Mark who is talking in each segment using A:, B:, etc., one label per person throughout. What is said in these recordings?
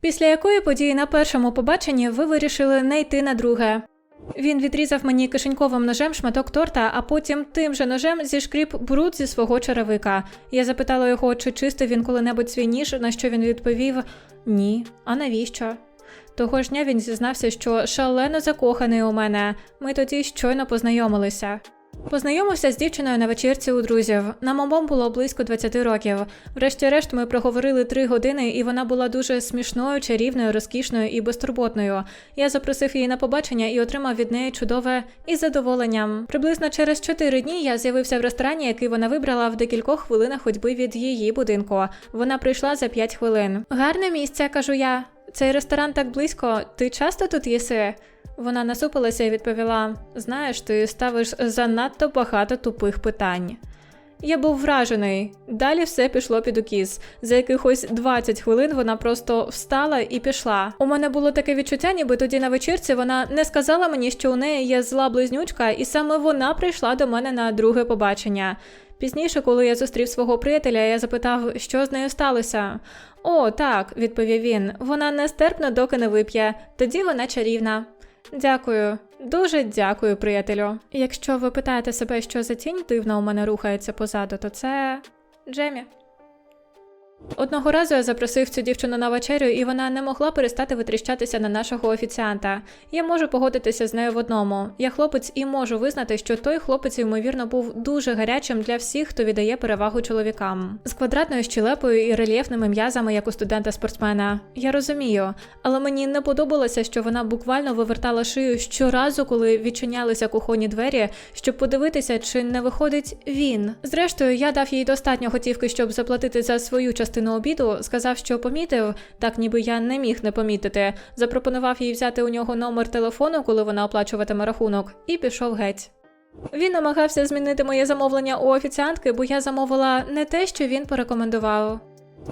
A: Після якої події на першому побаченні ви вирішили не йти на друге. Він відрізав мені кишеньковим ножем шматок торта, а потім тим же ножем зішкріп бруд зі свого черевика. Я запитала його, чи чистив він коли-небудь свій ніж, на що він відповів ні. А навіщо? Того ж дня він зізнався, що шалено закоханий у мене. Ми тоді щойно познайомилися. Познайомився з дівчиною на вечірці у друзів. Нам обом було близько 20 років. Врешті-решт ми проговорили три години, і вона була дуже смішною, чарівною, розкішною і безтурботною. Я запросив її на побачення і отримав від неї чудове із задоволенням. Приблизно через 4 дні я з'явився в ресторані, який вона вибрала в декількох хвилинах ходьби від її будинку. Вона прийшла за 5 хвилин. Гарне місце, кажу я. Цей ресторан так близько. Ти часто тут їси? Вона насупилася і відповіла: Знаєш, ти ставиш занадто багато тупих питань. Я був вражений. Далі все пішло під укіс. За якихось 20 хвилин вона просто встала і пішла. У мене було таке відчуття, ніби тоді на вечірці вона не сказала мені, що у неї є зла близнючка, і саме вона прийшла до мене на друге побачення. Пізніше, коли я зустрів свого приятеля, я запитав, що з нею сталося. О, так, відповів він. Вона нестерпна, доки не вип'є. Тоді вона чарівна. Дякую, дуже дякую, приятелю. Якщо ви питаєте себе, що за тінь дивна у мене рухається позаду, то це Джемі. Одного разу я запросив цю дівчину на вечерю, і вона не могла перестати витріщатися на нашого офіціанта. Я можу погодитися з нею в одному. Я хлопець і можу визнати, що той хлопець, ймовірно, був дуже гарячим для всіх, хто віддає перевагу чоловікам. З квадратною щелепою і рельєфними м'язами, як у студента-спортсмена. Я розумію, але мені не подобалося, що вона буквально вивертала шию щоразу, коли відчинялися кухонні двері, щоб подивитися, чи не виходить він. Зрештою, я дав їй достатньо готівки, щоб заплатити за свою частину обіду, сказав, що помітив, так ніби я не міг не помітити. Запропонував їй взяти у нього номер телефону, коли вона оплачуватиме рахунок, і пішов геть. Він намагався змінити моє замовлення у офіціантки, бо я замовила не те, що він порекомендував.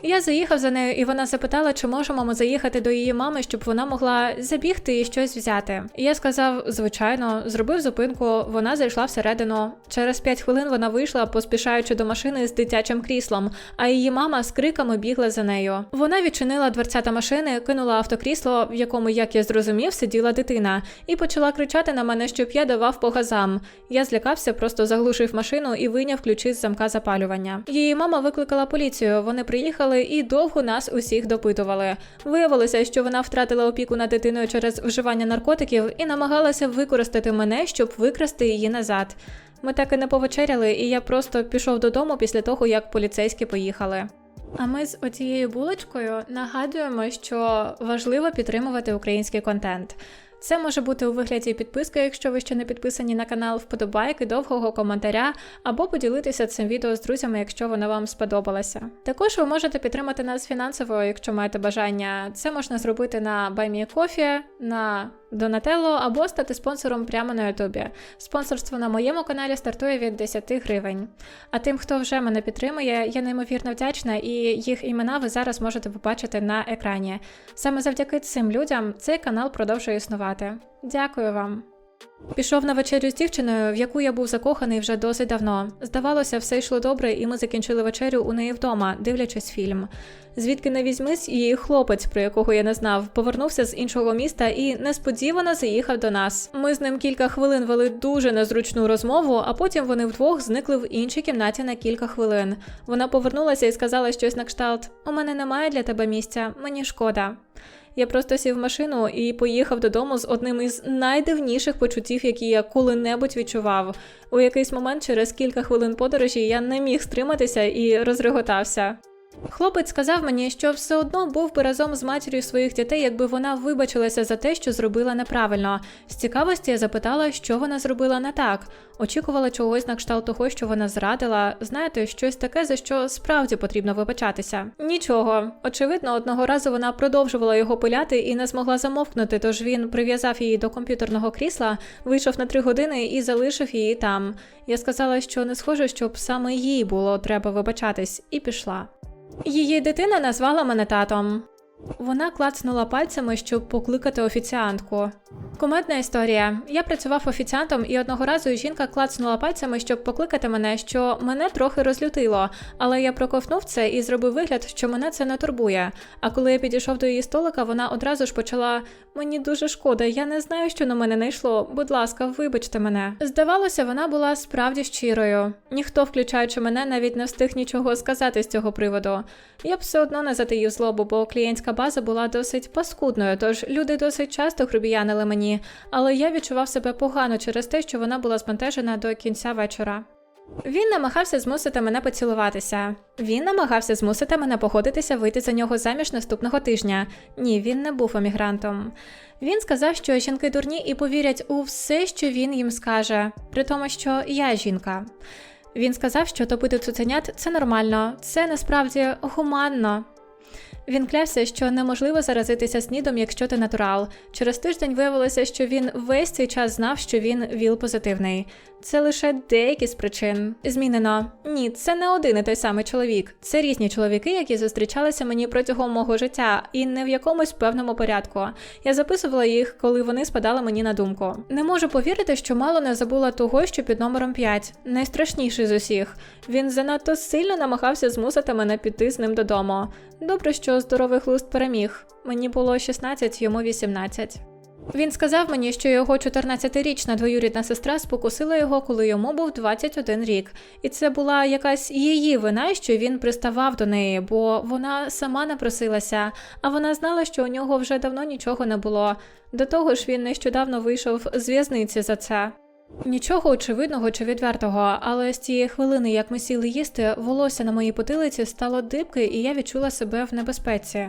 A: Я заїхав за нею, і вона запитала, чи можемо ми заїхати до її мами, щоб вона могла забігти і щось взяти. І я сказав, звичайно, зробив зупинку, вона зайшла всередину. Через п'ять хвилин вона вийшла, поспішаючи до машини з дитячим кріслом, а її мама з криками бігла за нею. Вона відчинила дверцята машини, кинула автокрісло, в якому, як я зрозумів, сиділа дитина, і почала кричати на мене, щоб я давав по газам. Я злякався, просто заглушив машину і вийняв ключі з замка запалювання. Її мама викликала поліцію. Вони приїхали і довго нас усіх допитували. Виявилося, що вона втратила опіку над дитиною через вживання наркотиків і намагалася використати мене, щоб викрасти її назад. Ми так і не повечеряли, і я просто пішов додому після того, як поліцейські поїхали. А ми з оцією булочкою нагадуємо, що важливо підтримувати український контент. Це може бути у вигляді підписки, якщо ви ще не підписані на канал, вподобайки, довгого коментаря, або поділитися цим відео з друзями, якщо воно вам сподобалося. Також ви можете підтримати нас фінансово, якщо маєте бажання. Це можна зробити на BuyMeACoffee, на Donatello або стати спонсором прямо на Ютубі. Спонсорство на моєму каналі стартує від 10 гривень. А тим, хто вже мене підтримує, я неймовірно вдячна, і їх імена ви зараз можете побачити на екрані. Саме завдяки цим людям цей канал продовжує існувати. Дякую вам. Пішов на вечерю з дівчиною, в яку я був закоханий вже досить давно. Здавалося, все йшло добре, і ми закінчили вечерю у неї вдома, дивлячись фільм. Звідки не візьмись, її хлопець, про якого я не знав, повернувся з іншого міста і несподівано заїхав до нас. Ми з ним кілька хвилин вели дуже незручну розмову, а потім вони вдвох зникли в іншій кімнаті на кілька хвилин. Вона повернулася і сказала щось на кшталт: У мене немає для тебе місця, мені шкода. Я просто сів в машину і поїхав додому з одним із найдивніших почуттів, які я коли-небудь відчував. У якийсь момент, через кілька хвилин подорожі, я не міг стриматися і розреготався. Хлопець сказав мені, що все одно був би разом з матір'ю своїх дітей, якби вона вибачилася за те, що зробила неправильно. З цікавості я запитала, що вона зробила не так. Очікувала чогось на кшталт того, що вона зрадила. Знаєте, щось таке, за що справді потрібно вибачатися. Нічого. Очевидно, одного разу вона продовжувала його пиляти і не змогла замовкнути, тож він прив'язав її до комп'ютерного крісла, вийшов на три години і залишив її там. Я сказала, що не схоже, щоб саме їй було треба вибачатись, і пішла. Її дитина назвала мене татом. Вона клацнула пальцями, щоб покликати офіціантку. Кумедна історія. Я працював офіціантом, і одного разу жінка клацнула пальцями, щоб покликати мене, що мене трохи розлютило. Але я проковтнув це і зробив вигляд, що мене це не турбує. А коли я підійшов до її столика, вона одразу ж почала: мені дуже шкода, я не знаю, що на мене найшло. Будь ласка, вибачте мене. Здавалося, вона була справді щирою. Ніхто, включаючи мене, навіть не встиг нічого сказати з цього приводу. Я б все одно не затаїв злобу, бо клієнтська база була досить паскудною, тож люди досить часто грубіянили мені, але я відчував себе погано через те, що вона була збентежена до кінця вечора. Він намагався змусити мене поцілуватися. Він намагався змусити мене погодитися вийти за нього заміж наступного тижня. Ні, він не був емігрантом. Він сказав, що жінки дурні і повірять у все, що він їм скаже, при тому, що я жінка. Він сказав, що топити цуценят це нормально, це насправді гуманно. Він клявся, що неможливо заразитися снідом, якщо ти натурал. Через тиждень виявилося, що він весь цей час знав, що він віл позитивний. Це лише деякі з причин. Змінено. Ні, це не один і той самий чоловік. Це різні чоловіки, які зустрічалися мені протягом мого життя, і не в якомусь певному порядку. Я записувала їх, коли вони спадали мені на думку. Не можу повірити, що мало не забула того, що під номером 5. найстрашніший з усіх. Він занадто сильно намагався змусити мене піти з ним додому. Добре, що здоровий глузд переміг. Мені було 16, йому 18. Він сказав мені, що його 14-річна двоюрідна сестра спокусила його, коли йому був 21 рік, і це була якась її вина, що він приставав до неї, бо вона сама не просилася, а вона знала, що у нього вже давно нічого не було. До того ж, він нещодавно вийшов з в'язниці за це. Нічого очевидного чи відвертого, але з тієї хвилини, як ми сіли їсти, волосся на моїй потилиці стало дибки, і я відчула себе в небезпеці.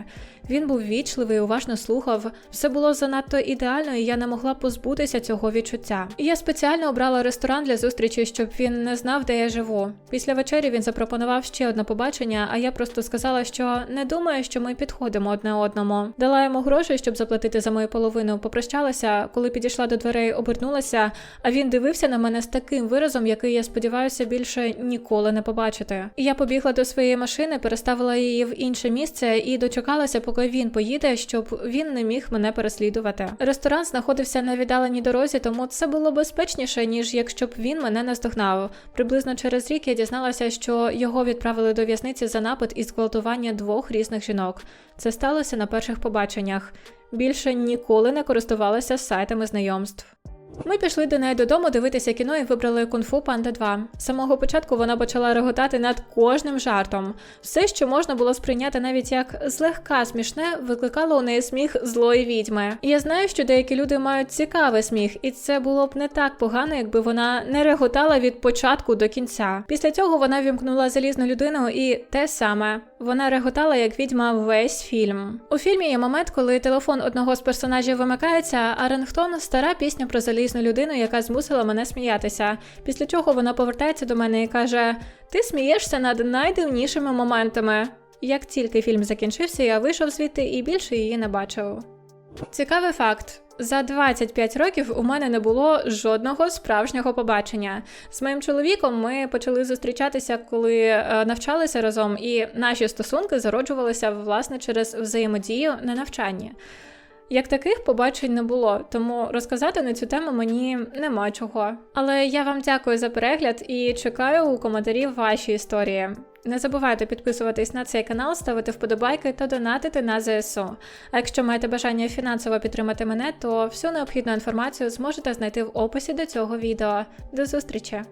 A: Він був вічливий, уважно слухав. Все було занадто ідеально, і я не могла позбутися цього відчуття. І я спеціально обрала ресторан для зустрічі, щоб він не знав, де я живу. Після вечері він запропонував ще одне побачення, а я просто сказала, що не думаю, що ми підходимо одне одному. Дала йому гроші, щоб заплатити за мою половину. Попрощалася, коли підійшла до дверей, обернулася. А він дивився на мене з таким виразом, який я сподіваюся більше ніколи не побачити. І я побігла до своєї машини, переставила її в інше місце і дочекалася, поки він поїде, щоб він не міг мене переслідувати. Ресторан знаходився на віддаленій дорозі, тому це було безпечніше, ніж якщо б він мене наздогнав. Приблизно через рік я дізналася, що його відправили до в'язниці за напад і зґвалтування двох різних жінок. Це сталося на перших побаченнях. Більше ніколи не користувалася сайтами знайомств. Ми пішли до неї додому дивитися кіно і вибрали кунг-фу Панда 2. З самого початку вона почала реготати над кожним жартом. Все, що можна було сприйняти навіть як злегка смішне, викликало у неї сміх злої відьми. І я знаю, що деякі люди мають цікавий сміх, і це було б не так погано, якби вона не реготала від початку до кінця. Після цього вона вімкнула залізну людину, і те саме вона реготала як відьма весь фільм. У фільмі є момент, коли телефон одного з персонажів вимикається, а Рингтон – стара пісня про залізну людину, яка змусила мене сміятися. Після чого вона повертається до мене і каже: Ти смієшся над найдивнішими моментами. Як тільки фільм закінчився, я вийшов звідти і більше її не бачив. Цікавий факт. За 25 років у мене не було жодного справжнього побачення. З моїм чоловіком ми почали зустрічатися, коли е, навчалися разом, і наші стосунки зароджувалися власне через взаємодію на навчанні. Як таких побачень не було, тому розказати на цю тему мені нема чого. Але я вам дякую за перегляд і чекаю у коментарів ваші історії. Не забувайте підписуватись на цей канал, ставити вподобайки та донатити на ЗСУ. А якщо маєте бажання фінансово підтримати мене, то всю необхідну інформацію зможете знайти в описі до цього відео. До зустрічі!